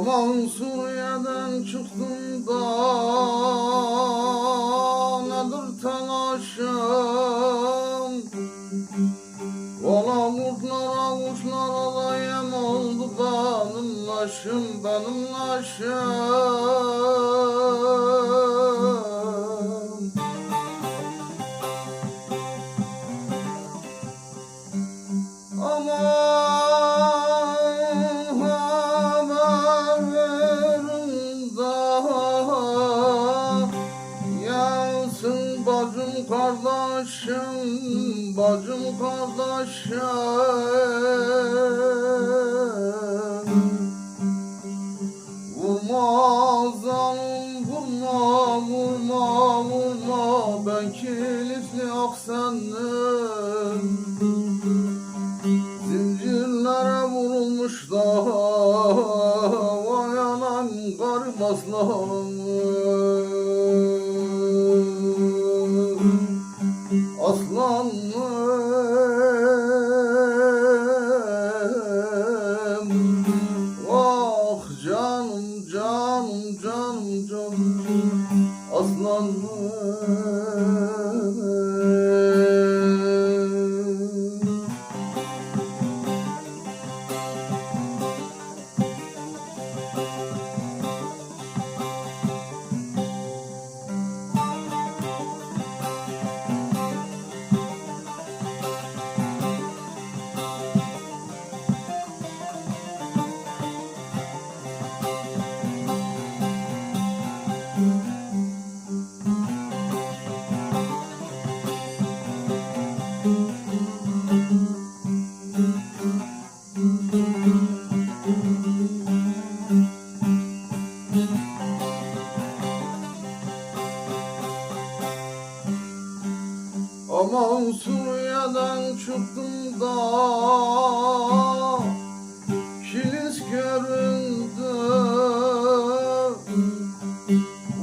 Aman Suriye'den çıktım da nedir telaşım? Valla kurtlara kuşlara da yem oldu benim laşım benim laşım kardeşim Bacım kardeşim. Vurma zalim vurma vurma vurma. Ben kilitli yok sendim Zincirlere vurulmuş da Vay anam garip Aslanım Aman Suriye'den çıktım da Kilis göründü.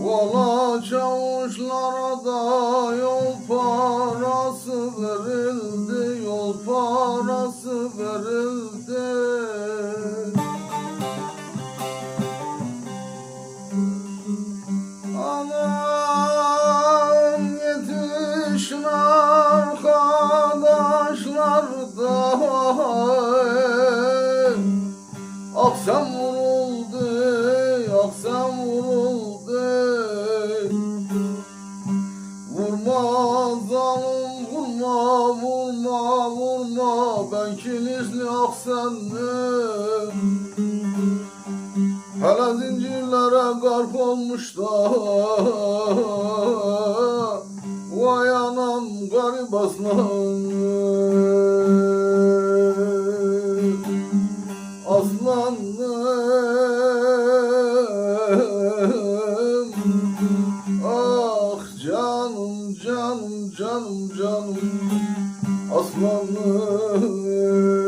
Valla çavuşlara da yol parası verildi Yol parası verildi. Aman Ben kilizli aksendim Hele zincirlere garp olmuş da. Vay anam garip aslan Aslanım Osmanlı.